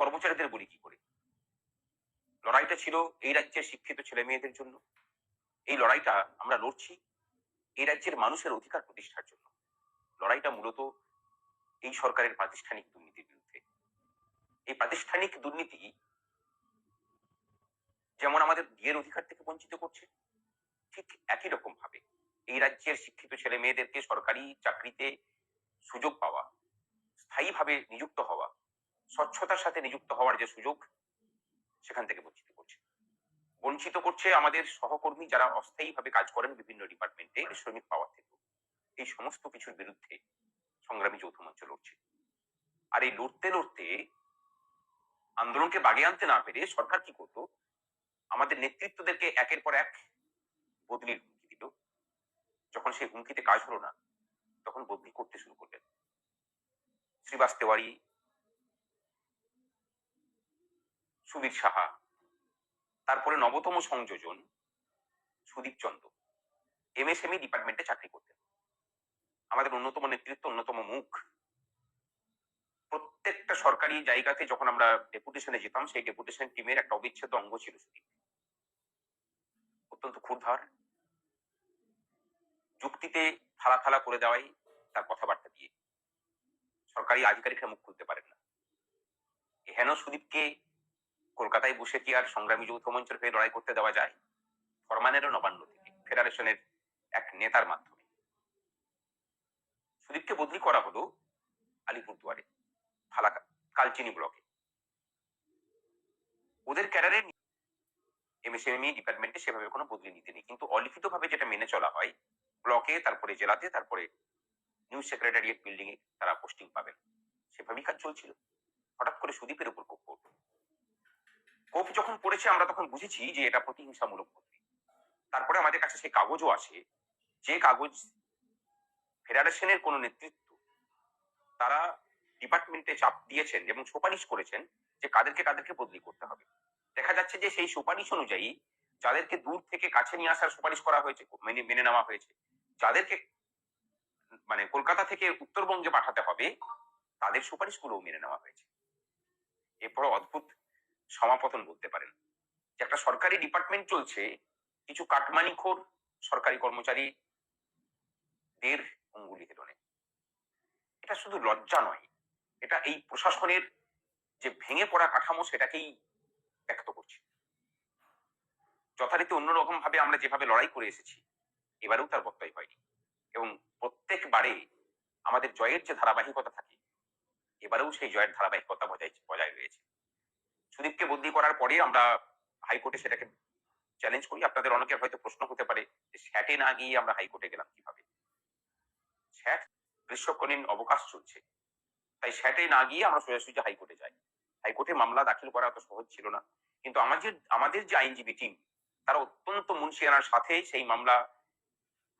কর্মচারীদের বলি কি করে? লড়াইটা ছিল এই রাজ্যের শিক্ষিত ছেলে মেয়েদের জন্য। এই লড়াইটা আমরা লড়ছি এই রাজ্যের মানুষের অধিকার প্রতিষ্ঠার জন্য। লড়াইটা মূলত এই সরকারের প্রাতিষ্ঠানিক দুর্নীতির বিরুদ্ধে। এই প্রাতিষ্ঠানিক দুর্নীতি যেমন আমাদের বিয়ের অধিকার থেকে বঞ্চিত করছে, ঠিক একই রকম ভাবে এই রাজ্যের শিক্ষিত ছেলে মেয়েদেরকে সরকারি চাকরিতে সুযোগ পাওয়া, স্থায়ীভাবে নিযুক্ত হওয়া স্বচ্ছতার সাথে নিযুক্ত হওয়ার যে সুযোগ, সেখান থেকে বঞ্চিত করছে। বঞ্চিত করছে আমাদের সহকর্মী যারা অস্থায়ীভাবে কাজ করেন বিভিন্ন ডিপার্টমেন্টে শ্রমিক পাওয়ার থেকে। এই সমস্ত কিছুর বিরুদ্ধে সংগ্রামী যৌথ মঞ্চ লড়ছে। আর এই লড়তে লড়তে আন্দোলনকে বাগে আনতে না পেরে সরকার কি করতো? আমাদের নেতৃত্বদেরকে একের পর এক বদলির হুমকি দিল। যখন সেই হুমকিতে কাজ হলো না, তখন বদলি করতে শুরু করলেন। শ্রীবাস তেওয়ারি সুবীর সাহা। তারপরে নবতম সংযোজন সুদীপ চন্দ্র। এমএসএমই ডিপার্টমেন্টে চাকরি করতেন। আমাদের অন্যতম নেতৃত্ব, অন্যতম মুখ। প্রত্যেকটা সরকারি জায়গাতে যখন আমরা ডেপুটেশনে যেতাম, সেই ডেপুটেশন টিমের একটা অবিচ্ছেদ্য অঙ্গ ছিল সুদীপ। অত্যন্ত ক্ষুরধার। যুক্তিতে ফালা ফালা করে দেওয়াই তার কথাবার্তা দিয়ে। সরকারি আধিকারিকরা মুখ খুলতে পারেন না। হেন সুদীপকে কলকাতায় বসে কি আর সংগ্রামী যৌথ মঞ্চের হয়ে লড়াই করতে দেওয়া যায়? ফরমানেরও নবান্ন থেকে, ফেডারেশনের এক নেতার মাধ্যমে। সুদীপকে বদলি করা হলো আলিপুরদুয়ারে, ফালাকা, কালচিনি ব্লকে। ওদের ক্যাডারের এমএসএমই ডিপার্টমেন্টে সেভাবে কোনো বদলি নীতি নেই। কিন্তু অলিখিত ভাবে যেটা মেনে চলা হয়, ব্লকে, তারপরে জেলাতে, তারপরে নিউজ সেক্রেটারিয়েট বিল্ডিং এ তারা পোস্টিং পাবেন। সেভাবেই কাজ চলছিল। হঠাৎ করে সুদীপের উপর কোপ পড়ল কোপ যখন পড়েছে, আমরা তখন বুঝেছি যে এটা প্রতিহিংসামূলক তারপরে আমাদের কাছে সেই কাগজও আসে যে কাগজ ফেডারেশনের কোন নেতৃত্ব, তারা ডিপার্টমেন্টে চাপ দিয়েছেন এবং সুপারিশ করেছেন যে কাদেরকে কাদেরকে বদলি করতে হবে। দেখা যাচ্ছে যে সেই সুপারিশ অনুযায়ী যাদেরকে দূর থেকে কাছে নিয়ে আসার সুপারিশ করা হয়েছে, মেনে মেনে নেওয়া হয়েছে, যাদেরকে মানে কলকাতা থেকে উত্তরবঙ্গে পাঠাতে হবে, তাদের সুপারিশগুলো মেনে নেওয়া হয়েছে। এরপর অদ্ভুত সমাপতন বলতে পারেন। যে একটা সরকারি ডিপার্টমেন্ট চলছে, কিছু কাটমানিখোর সরকারি কর্মচারী দের অঙ্গুলি হেলনে এটা শুধু লজ্জা নয়, এটা এই প্রশাসনের যে ভেঙে পড়া কাঠামো সেটাকেই ব্যক্ত করছে। যথারীতি অন্যরকম ভাবে আমরা যেভাবে লড়াই করে এসেছি, এবারেও তার বক্তব্য হয়নি। এবং প্রত্যেকবারে আমাদের জয়ের যে ধারাবাহিকতা থাকে, এবারেও সেই জয়ের ধারাবাহিকতা বজায় বজায় রয়েছে। সুদীপকে করার পরে আমরা হাইকোর্টে সেটাকে চ্যালেঞ্জ করি। আপনাদের অনেকের হয়তো প্রশ্ন হতে পারে যে স্যাটে না গিয়ে আমরা হাইকোর্টে গেলাম কীভাবে? স্যাট গ্রীষ্মকালীন অবকাশ চলছে। তাই স্যাটে না গিয়ে আমরা সোজাসুজি হাইকোর্টে যাই। হাইকোর্টে মামলা দাখিল করা অত সহজ ছিল না। কিন্তু আমাদের আমাদের যে আইনজীবী টিম তারা অত্যন্ত মুন্সিয়ানার সাথে সেই মামলা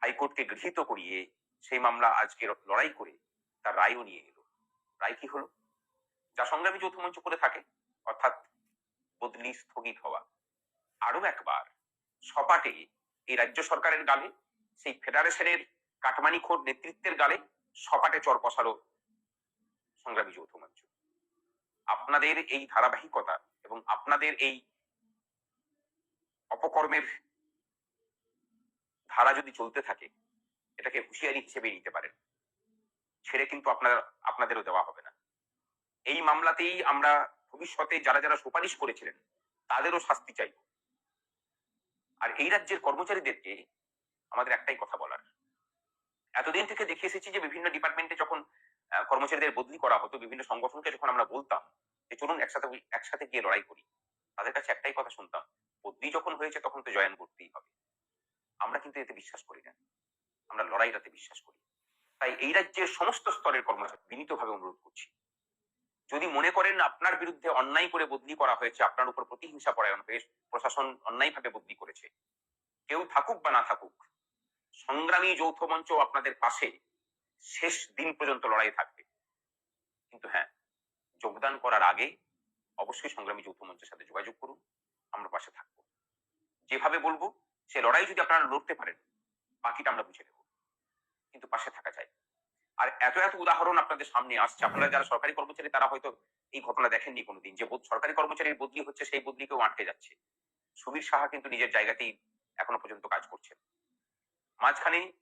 হাইকোর্টকে গৃহীত করিয়ে সেই মামলা আজকে লড়াই করে তার রায়ও নিয়ে এলো। রায় কি হলো? যা সংগ্রামী যৌথ মঞ্চ করে থাকে। অর্থাৎ বদলি স্থগিত হওয়া। আরও একবার, সপাটে এই রাজ্য সরকারের গালে, সেই ফেডারেশনের কাটমানিখোর নেতৃত্বের গালে সপাটে চর বসালো সংগ্রামী যৌথ মঞ্চ। আপনাদের এই ধারাবাহিকতা এবং আপনাদের এই অপকর্মের ধারা যদি চলতে থাকে, এটাকে হুঁশিয়ারি হিসেবে নিতে পারেন। ছেড়ে কিন্তু আপনার, আপনাদেরও দেওয়া হবে না। এই মামলাতেই আমরা ভবিষ্যতে যারা যারা সুপারিশ করেছিলেন, তাদেরও শাস্তি চাইব আর এই রাজ্যের কর্মচারীদেরকে আমাদের একটাই কথা বলার। এতদিন থেকে দেখে এসেছি যে বিভিন্ন ডিপার্টমেন্টে যখন কর্মচারীদের বদলি করা হতো, বিভিন্ন সংগঠনকে যখন আমরা বলতাম যে চলুন একসাথে একসাথে গিয়ে লড়াই করি, তাদের কাছে একটাই কথা শুনতাম, বদলি যখন হয়েছে তখন তো জয়েন করতেই হবে। আমরা কিন্তু এতে বিশ্বাস করি না। আমরা লড়াইটাতে বিশ্বাস করি। তাই এই রাজ্যের সমস্ত স্তরের কর্মচারী বিনীতভাবে অনুরোধ করছি। যদি মনে করেন আপনার বিরুদ্ধে অন্যায় করে বদলি করা হয়েছে, আপনার উপর প্রতিহিংসা পরায়ণ হয়ে প্রশাসন অন্যায়ভাবে বদলি করেছে। কেউ থাকুক বা না থাকুক, সংগ্রামী যৌথ মঞ্চ আপনাদের পাশে শেষ দিন পর্যন্ত লড়াই থাকবে। কিন্তু হ্যাঁ যোগদান করার আগে অবশ্যই সংগ্রামী যৌথ মঞ্চের সাথে যোগাযোগ করুন, আমরা পাশে থাকব। যেভাবে বলব, সে লড়াই যদি আপনারা লড়তে পারেন, বাকিটা আমরা বুঝে নেব। কিন্তু পাশে থাকা চাই আর এত এত উদাহরণ আপনাদের সামনে আসছে। আপনারা যারা সরকারি কর্মচারী তারা হয়তো এই ঘটনা দেখেননি কোনোদিন যে বোধ- সরকারি কর্মচারীর বদলি হচ্ছে সেই বদলিকেও আটকে যাচ্ছে। সুবীর সাহা কিন্তু নিজের জায়গাতেই এখনও পর্যন্ত কাজ করছেন। মাঝখানে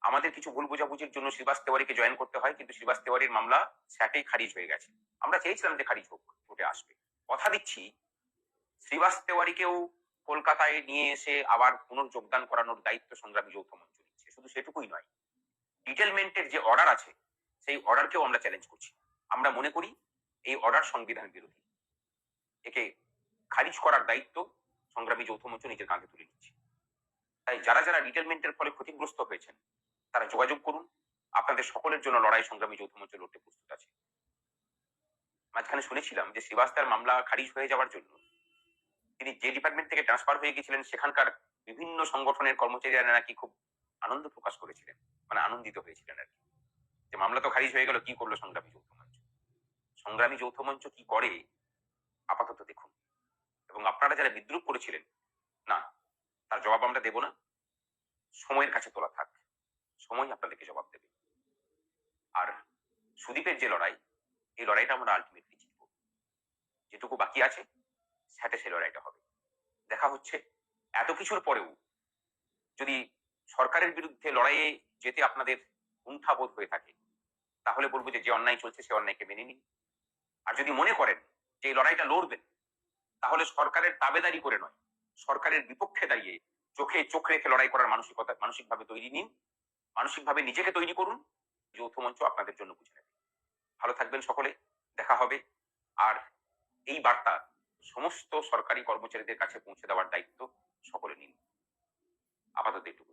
আমাদের কিছু ভুল বোঝাবুঝির জন্য শ্রীবাস তেওয়ারিকে জয়েন করতে হয় কিন্তু শ্রীবাস তেওয়ারির মামলা স্যাটেই খারিজ হয়ে গেছে। আমরা চেয়েছিলাম যে খারিজ হোক কোর্টে আসবে। কথা দিচ্ছি শ্রীবাস তেওয়ারিকেও কলকাতায় নিয়ে এসে আবার পুনর্যোগদান করানোর দায়িত্ব সংগ্রামী যৌথ মঞ্চ নিচ্ছে। শুধু সেটুকুই নয় ডিটেলমেন্টের যে অর্ডার আছে, সেই অর্ডারকেও আমরা চ্যালেঞ্জ করছি। আমরা মনে করি এই অর্ডার সংবিধান বিরোধী। একে খারিজ করার দায়িত্ব সংগ্রামী যৌথ মঞ্চ নিজের কাঁধে তুলে নিচ্ছে। তাই যারা যারা ডিটেলমেন্টের ফলে ক্ষতিগ্রস্ত হয়েছেন, তারা যোগাযোগ করুন। আপনাদের সকলের জন্য লড়াই সংগ্রামী যৌথ মঞ্চ লড়তে প্রস্তুত আছে। মাঝখানে শুনেছিলাম যে শ্রীবাস্তার মামলা খারিজ হয়ে যাওয়ার জন্য তিনি যে ডিপার্টমেন্ট থেকে ট্রান্সফার হয়ে গিয়েছিলেন, সেখানকার বিভিন্ন সংগঠনের কর্মচারীরা নাকি খুব আনন্দ প্রকাশ করেছিলেন। মানে আনন্দিত হয়েছিলেন আর কি। যে মামলা তো খারিজ হয়ে গেল, কি করল সংগ্রামী যৌথ মঞ্চ? সংগ্রামী যৌথ মঞ্চ কি করে? আপাতত দেখুন। এবং আপনারা যারা বিদ্রুপ করেছিলেন, না, তার জবাব আমরা দেব না। সময়ের কাছে তোলা থাক। সময় আপনাদেরকে জবাব দেবে। আর সুদীপের যে লড়াই, এই লড়াইটা আমরা আলটিমেটলি জিতব। যেটুকু বাকি আছে, স্যাটে সেই লড়াইটা হবে। দেখা হচ্ছে। এত কিছুর পরেও যদি সরকারের বিরুদ্ধে লড়াইয়ে যেতে আপনাদের কুণ্ঠাবোধ হয়ে থাকে, তাহলে বলব যে যে অন্যায় চলছে, সে অন্যায়কে মেনে নিন। আর যদি মনে করেন যে, এই লড়াইটা লড়বেন, তাহলে সরকারের তাবেদারি করে নয়, সরকারের বিপক্ষে দাঁড়িয়ে চোখে চোখ রেখে লড়াই করার মানসিকতা, মানসিকভাবে তৈরি নিন, মানসিকভাবে নিজেকে তৈরি করুন, যৌথ মঞ্চ আপনাদের জন্য বুঝে নেবে ভালো থাকবেন সকলে, দেখা হবে। আর এই বার্তা সমস্ত সরকারি কর্মচারীদের কাছে পৌঁছে দেওয়ার দায়িত্ব সকলে নিন। আপাতত এটুকু